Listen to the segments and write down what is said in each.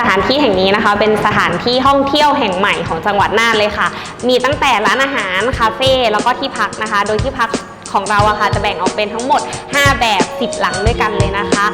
สถานที่แห่งนี้นะคะเป็นสถานที่ท่องเที่ยวแห่งใหม่ของจังหวัดน่านเลยค่ะ มีตั้งแต่ร้านอาหารคาเฟ่แล้วก็ที่พักนะคะ โดยที่พักของเราอะค่ะจะแบ่งออกเป็นทั้งหมด 5 แบบ 10 หลังด้วยกันเลยนะคะ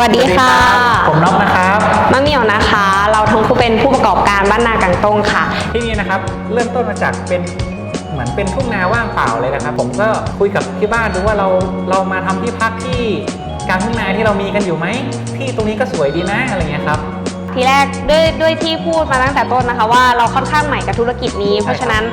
วัสดีค่ะ ผมน็อกนะครับมะเหมี่ยวนะคะ เราทั้งคู่เป็นผู้ประกอบการบ้านนากังตงค่ะ ที่นี่นะครับเริ่มต้นมาจากเป็นเหมือนเป็นทุ่งนาว่างเปล่าเลยนะครับ ผมก็คุยกับที่บ้านดูว่าเราเรามาทำที่พักที่กลางทุ่งนาที่เรามีกันอยู่ไหมที่ตรงนี้ก็สวยดีนะอะไรเงี้ยครับ ทีแรกด้วยด้วยที่พูดมาตั้งแต่ต้นนะคะว่าเราค่อนข้างใหม่กับธุรกิจนี้ เพราะฉะนั้น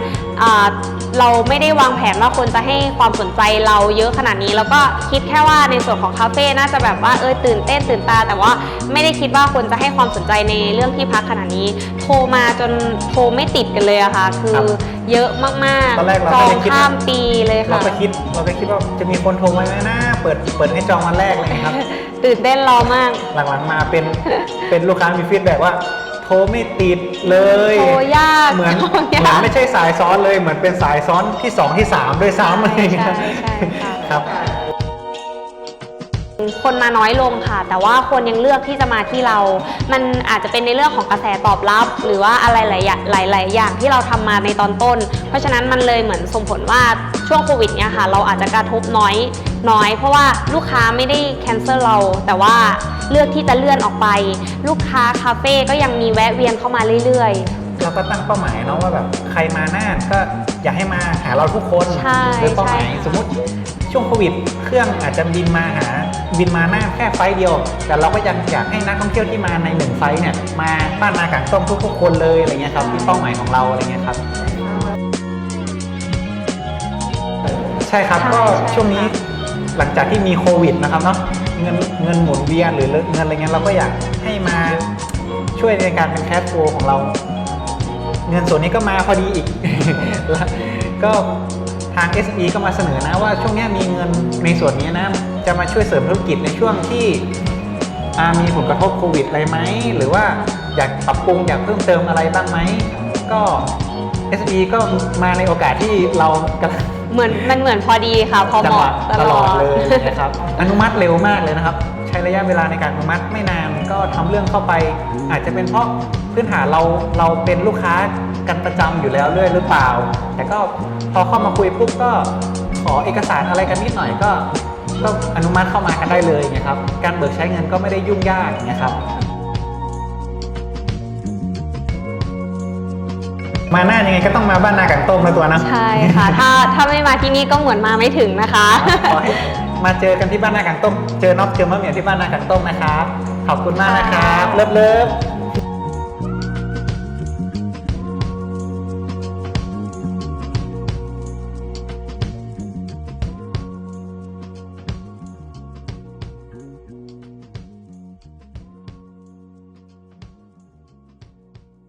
เราไม่ได้วางแผนว่าคนจะให้ความสนใจเราเยอะขนาดนี้ แล้วก็คิดแค่ว่าในส่วนของคาเฟ่น่าจะแบบว่าเออตื่นเต้นตื่นตา แต่ว่าไม่ได้คิดว่าคนจะให้ความสนใจในเรื่องที่พักขนาดนี้ โทรมาจนโทรไม่ติดกันเลยอะค่ะคือ เยอะมากตอนแรกเราๆจก็องยังคิด ข้ามปีเลยเราค่ะ ก็คิดเราก็คิดว่าจะมีคนโทรมาไหมนะเปิดเปิดให้จองวันแรกเลยครับ ตื่นเต้นรอมากหลังๆมาเป็นเป็นลูกค้ามีฟีดแบ็กว่า โทรไม่ติดเลย โทรยากเหมือนโทรเหมืยาอนก ไม่ใช่สายซ้อนเลยเหมือนเป็นสายซ้อนที่สองที่สามด้วยซ้ำอะไรอย่างเงี้ยใช่ใช่ค่ะ ครับ คนมาน้อยลงค่ะ แต่ว่าคนยังเลือกที่จะมาที่เรา มันอาจจะเป็นในเรื่องของกระแสตอบรับ หรือว่าอะไรหลายอย่างหลายๆอย่างที่เราทำมาในตอนต้น เพราะฉะนั้นมันเลยเหมือนส่งผลว่าช่วงโควิดเนี่ยค่ะ เราอาจจะกระทบน้อยน้อย เพราะว่าลูกค้าไม่ได้แคนเซิลเรา แต่ว่าเลือกที่จะเลื่อนออกไป ลูกค้าคาเฟ่ก็ยังมีแวะเวียนเข้ามาเรื่อยเราก็ตั้งเป้าหมายเนาะว่าแบบใครมาน่านก็อยากให้มาหาเราทุกคนใช่โดยเป้าหมายใช่ค่ะสมมติ ช่วงโควิด เครื่องอาจจะบินมาหาบินมาหน่าแค่ไฟเดียว แต่เราก็ยังอยากให้นักท่องเที่ยวที่มาในหนึ่งไฟเนี่ยมาบ้านนากางต้มทุกๆคนเลยอะไรเงี้ยครับที่เป้าหมายของเราอะไรเงี้ยครับใช่ครับก็ช่วงนี้หลังจากที่มีโควิดนะครับเนาะเงินเงินหมุนเวียนหรือเงินอะไรเงี้ยเราก็อยากให้มาช่วยในการเป็นแคชโฟของเรา เงินส่วนนี้ก็มาพอดีอีกแล้วก็ ทาง SE ก็มาเสนอนะว่าช่วงเนี้ยมีเงินในส่วนนี้นะ จะมาช่วยเสริมธุรกิจในช่วงที่อ่ามีผลกระทบโควิดอะไรไหม หรือว่าอยากปรับปรุงอยากเพิ่มเติมอะไรบ้างไหม ก็ SE ก็มาในโอกาสที่เรากำลังๆเหมือนมันเหมือนพอดีค่ะ พอจัเหงหวะมาะตลอดเลยนะครับ อนุมัติเร็วมากเลยนะครับ ใช้ระยะเวลาในการอนุมัติไม่นานก็ทำเรื่องเข้าไป อาจจะเป็นเพราะพื้นฐานเราเราเป็นลูกค้ากันประจำอยู่แล้วด้วยหรือเปล่า แต่ก็พอเข้ามาคุยปุ๊บก็ขอเอกสารอะไรกันนิดหน่อยก็ก็อนุมัติเข้ามากันได้เลยนะครับการเบิกใช้เงินก็ไม่ได้ยุ่งยากนะครับมาหน้ายังไงก็ต้องมาบ้านนากังต้มนะตัวนะใช่ค่ะ ถ้าถ้าไม่มาที่นี่ก็เหมือนมาไม่ถึงนะคะขอให้ มาเจอกันที่บ้านนากังต้ม เจอน็อกเจอมะเหมี่ยวที่บ้านนากังต้มนะครับ ขอบคุณมากนะครับ เลิฟเลิฟ